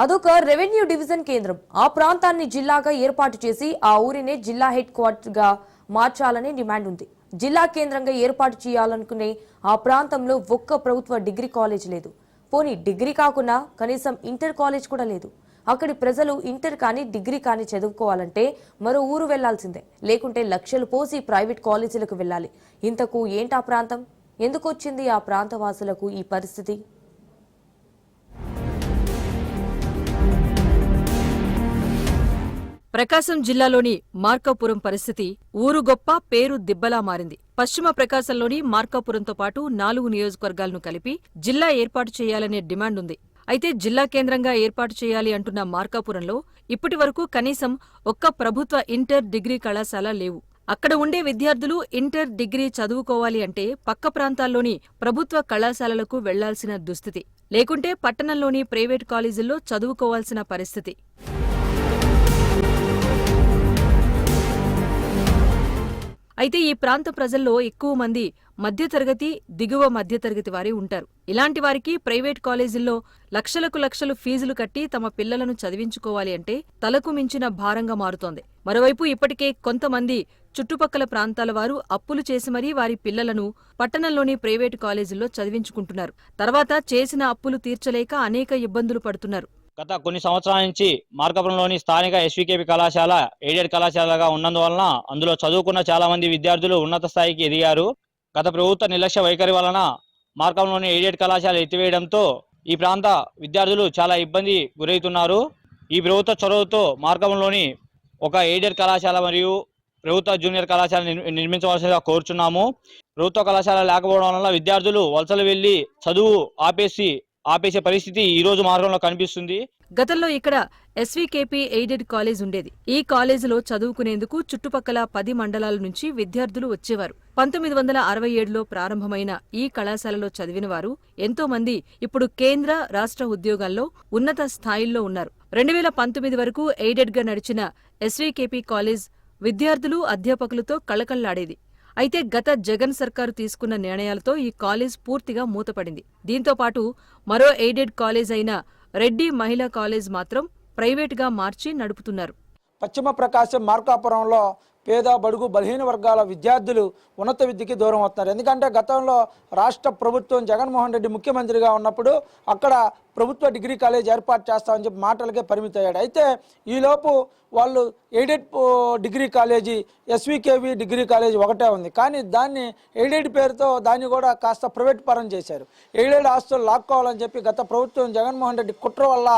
అదొక revenue division కేంద్రం. ఆ ప్రాంతాన్ని జిల్లాగా ఏర్పాటు చేసి ఆ ఊరినే జిల్లా హెడ్ క్వార్టర్గా మార్చాలని డిమాండ్ ఉంది. జిల్లా కేంద్రంగా ఏర్పాటు చేయాలనుకునే ఆ ప్రాంతంలో ఒక్క ప్రభుత్వ డిగ్రీ కాలేజ్ లేదు. పోనీ డిగ్రీ కాకుండా కనీసం ఇంటర్ కాలేజ్ కూడా లేదు. అక్కడి ప్రజలు ఇంటర్ కానీ డిగ్రీ కానీ చదువుకోవాలంటే మరో ఊరు వెళ్ళాల్సిందే. లేకుంటే లక్షలు పోసి ప్రైవేట్ కాలేజీలకు వెళ్ళాలి. ఇంతకు ఏంటా ప్రాంతం? ఎందుకు వచ్చింది ఆ ప్రాంతవాసులకు ఈ పరిస్థితి? ప్రకాశం జిల్లాలోని మార్కాపురం పరిస్థితి ఊరు గొప్ప పేరు దిబ్బలా మారింది. పశ్చిమ ప్రకాశంలోని మార్కాపురంతో పాటు నాలుగు నియోజకవర్గాలను కలిపి జిల్లా ఏర్పాటు చేయాలనే డిమాండ్ ఉంది. అయితే జిల్లా కేంద్రంగా ఏర్పాటు చేయాలి అంటున్న మార్కాపురంలో ఇప్పటి వరకు కనీసం ఒక్క ప్రభుత్వ ఇంటర్ డిగ్రీ కళాశాల లేవు. అక్కడ ఉండే విద్యార్థులు ఇంటర్ డిగ్రీ చదువుకోవాలి అంటే పక్క ప్రాంతాల్లోని ప్రభుత్వ కళాశాలలకు వెళ్ళాల్సిన దుస్థితి. లేకుంటే పట్టణంలోని ప్రైవేట్ కాలేజీల్లో చదువుకోవాల్సిన పరిస్థితి. అయితే ఈ ప్రాంత ప్రజల్లో ఎక్కువ మంది మధ్యతరగతి దిగువ మధ్యతరగతి వారి ఉంటారు. ఇలాంటి వారికి ప్రైవేట్ కాలేజీల్లో లక్షలకు లక్షలు ఫీజులు కట్టి తమ పిల్లలను చదివించుకోవాలి అంటే తలకు మించిన భారంగా మారుతోంది. మరోవైపు ఇప్పటికే కొంతమంది చుట్టుపక్కల ప్రాంతాల వారు అప్పులు చేసి మరీ వారి పిల్లలను పట్టణంలోని ప్రైవేటు కాలేజీల్లో చదివించుకుంటున్నారు. తర్వాత చేసిన అప్పులు తీర్చలేక అనేక ఇబ్బందులు పడుతున్నారు. గత కొన్ని సంవత్సరాల నుంచి మార్కాపురంలోని స్థానిక ఎస్వికేపి కళాశాల ఎయిడెడ్ కళాశాలగా ఉన్నందువలన అందులో చదువుకున్న చాలా మంది విద్యార్థులు ఉన్నత స్థాయికి ఎదిగారు. గత ప్రభుత్వ నిర్లక్ష్య వైఖరి వలన మార్కంలోని ఎయిడెడ్ కళాశాల ఎత్తివేయడంతో ఈ ప్రాంత విద్యార్థులు చాలా ఇబ్బంది గురవుతున్నారు. ఈ ప్రభుత్వ చొరవతో మార్కాపురంలోని ఒక ఎయిడెడ్ కళాశాల మరియు ప్రభుత్వ జూనియర్ కళాశాల నిర్- నిర్మించవలసిందిగా కోరుచున్నాము. ప్రభుత్వ కళాశాల లేకపోవడం వలన విద్యార్థులు వలసలు వెళ్ళి చదువు ఆపేసి ఆపేసే పరిస్థితి ఈ రోజు మార్గంలో కనిపిస్తుంది. గతంలో ఇక్కడ ఎస్వీకేపీ ఎయిడెడ్ కాలేజ్ ఉండేది. ఈ కాలేజీలో చదువుకునేందుకు చుట్టుపక్కల పది మండలాల నుంచి విద్యార్థులు వచ్చేవారు. పంతొమ్మిది వందల అరవై ఏడులో ప్రారంభమైన ఈ కళాశాలలో చదివిన వారు ఎంతో మంది ఇప్పుడు కేంద్ర రాష్ట్ర ఉద్యోగాల్లో ఉన్నత స్థాయిల్లో ఉన్నారు. రెండు వేల పంతొమ్మిది వరకు ఎయిడెడ్గా నడిచిన ఎస్వీకేపీ కాలేజ్ విద్యార్థులు అధ్యాపకులతో కళకళ్ళాడేది. అయితే గత జగన్ సర్కారు తీసుకున్న నిర్ణయాలతో ఈ కాలేజ్ పూర్తిగా మూతపడింది. దీంతో పాటు మరో ఎయిడెడ్ కాలేజ్ అయిన రెడ్డి మహిళా కాలేజ్ మాత్రం ప్రైవేటుగా మార్చి నడుపుతున్నారు. పశ్చిమ ప్రకాశం మార్కాపురంలో పేద బడుగు బలహీన వర్గాల విద్యార్థులు ఉన్నత విద్యకి దూరం అవుతున్నారు. ఎందుకంటే గతంలో రాష్ట్ర ప్రభుత్వం జగన్మోహన్ రెడ్డి ముఖ్యమంత్రిగా ఉన్నప్పుడు అక్కడ ప్రభుత్వ డిగ్రీ కాలేజ్ ఏర్పాటు చేస్తామని చెప్పి మాటలకే పరిమితయ్యాడు అయితే ఈలోపు వాళ్ళు ఎయిడెడ్ పో- degree college SVKV degree college ఒకటే ఉంది. కానీ దాన్ని ఎయిడెడ్ పేరుతో దాన్ని కూడా కాస్త ప్రైవేట్ పరం చేశారు. ఎయిడెడ్ ఆస్తులు లాక్కోవాలని చెప్పి గత ప్రభుత్వం జగన్మోహన్ రెడ్డి కుట్ర వల్ల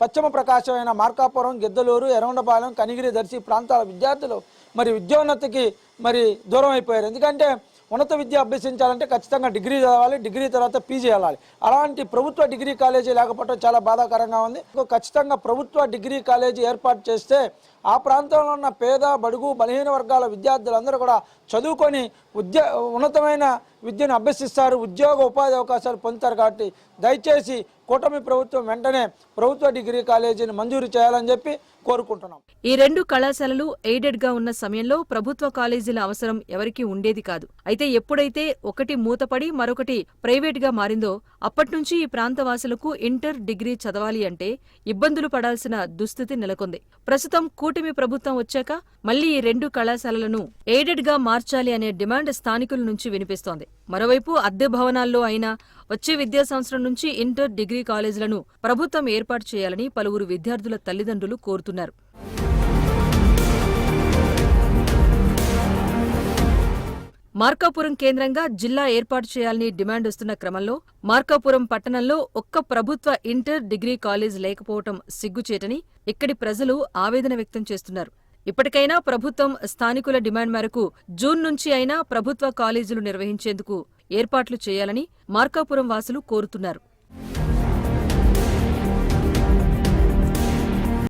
పశ్చిమ ప్రకాశమైన మార్కాపురం గిద్దలూరు ఎర్రగొండపాలెం కనిగిరి దర్శి ప్రాంతాల విద్యార్థులు మరి విద్యోన్నతికి మరి దూరం అయిపోయారు ఎందుకంటే ఉన్నత విద్య అభ్యసించాలంటే ఖచ్చితంగా డిగ్రీ చదవాలి డిగ్రీ తర్వాత పీజీ వెళ్ళాలి. అలాంటి ప్రభుత్వ డిగ్రీ కాలేజీ లేకపోవడం చాలా బాధాకరంగా ఉంది. ఖచ్చితంగా ప్రభుత్వ డిగ్రీ కాలేజీ ఏర్పాటు చేస్తే ఆ ప్రాంతంలో ఉన్న పేద బడుగు బలహీన వర్గాల విద్యార్థులందరూ కూడా చదువుకొని ఉద్య ఉన్నతమైన విద్యను అభ్యసిస్తారు ఉద్యోగ ఉపాధి అవకాశాలు పొందుతారు కాబట్టి దయచేసి కూటమి ప్రభుత్వం వెంటనే ప్రభుత్వ డిగ్రీ కాలేజీని మంజూరు చేయాలని చెప్పి కోరుకుంటున్నాం. ఈ రెండు కళాశాలలు ఎయిడెడ్గా ఉన్న సమయంలో ప్రభుత్వ కాలేజీల అవసరం ఎవరికీ ఉండేది కాదు. అయితే ఎప్పుడైతే ఒకటి మూతపడి మరొకటి ప్రైవేట్గా మారిందో అప్పట్నుంచి ఈ ప్రాంతవాసులకు ఇంటర్ డిగ్రీ చదవాలి అంటే ఇబ్బందులు పడాల్సిన దుస్థితి నెలకొంది. ప్రస్తుతం కూటమి ప్రభుత్వం వచ్చాక మళ్ళీ ఈ రెండు కళాశాలలను ఎయిడెడ్గా మార్చాలి అనే డిమాండ్ డిమాండ్ స్థానికుల నుంచి వినిపిస్తోంది. మరోవైపు అద్దె భవనాల్లో అయినా వచ్చే విద్యా సంవత్సరం నుంచి ఇంటర్ డిగ్రీ కాలేజీలను ప్రభుత్వం ఏర్పాటు చేయాలని పలువురు విద్యార్థుల తల్లిదండ్రులు కోరుతున్నారు. మార్కాపురం కేంద్రంగా జిల్లా ఏర్పాటు చేయాలని డిమాండ్ వస్తున్న క్రమంలో మార్కాపురం పట్టణంలో ఒక్క ప్రభుత్వ ఇంటర్ డిగ్రీ కాలేజ్ లేకపోవటం సిగ్గుచేటని ఇక్కడి ప్రజలు ఆవేదన వ్యక్తం చేస్తున్నారు. ఇప్పటికైనా ప్రభుత్వం స్థానికుల డిమాండ్ మేరకు జూన్ నుంచి అయినా ప్రభుత్వ కాలేజీలు నిర్వహించేందుకు ఏర్పాట్లు చేయాలని మార్కాపురం వాసులు కోరుతున్నారు.